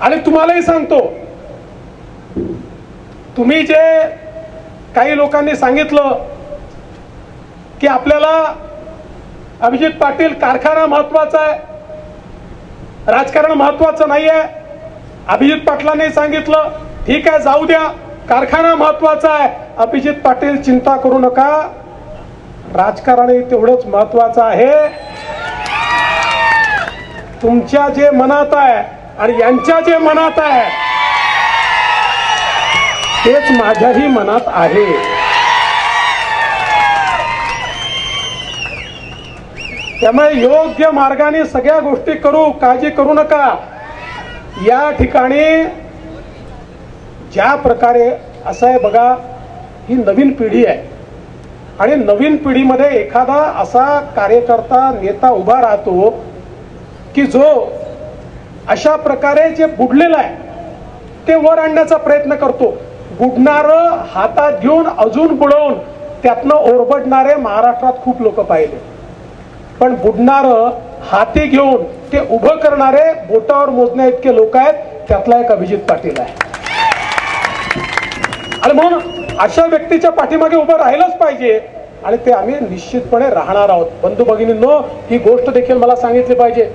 आणि तुम्हालाही सांगतो तुम्ही जे काही लोकांनी सांगितलं की आपल्याला अभिजित पाटील कारखाना महत्त्वाचा आहे राजकारण महत्वाचं नाही आहे अभिजित पाटलांनी सांगितलं ठीक आहे जाऊ द्या कारखाना महत्त्वाचा आहे अभिजित पाटील चिंता करू नका राजकारणही तेवढंच महत्वाचं आहे. तुमच्या जे मनात आहे आणि यांच्या जे मनात आहे तेच माझ्याही मनात आहे. त्यामुळे योग्य मार्गाने सगळ्या गोष्टी करू काळजी करू नका. या ठिकाणी ज्या प्रकारे असं आहे बघा ही नवीन पिढी आहे. आणि नवीन पिढीमध्ये एखादा असा कार्यकर्ता नेता उभा राहतो की जो अशा प्रकारे जे बुडलेलं आहे ते वर आणण्याचा प्रयत्न करतो. बुडणार हातात घेऊन अजून बुडवून त्यातनं ओरबडणारे महाराष्ट्रात खूप लोक पाहिले. पण बुडणार हाती घेऊन ते उभं करणारे बोटावर मोजण्या इतके लोक आहेत त्यातला एक अभिजित पाटील आहे. आणि म्हणून अशा व्यक्तीच्या पाठीमागे उभं राहिलंच पाहिजे. आणि ते आम्ही निश्चितपणे राहणार आहोत. बंधू भगिनींनो ही गोष्ट देखील मला सांगितली पाहिजे.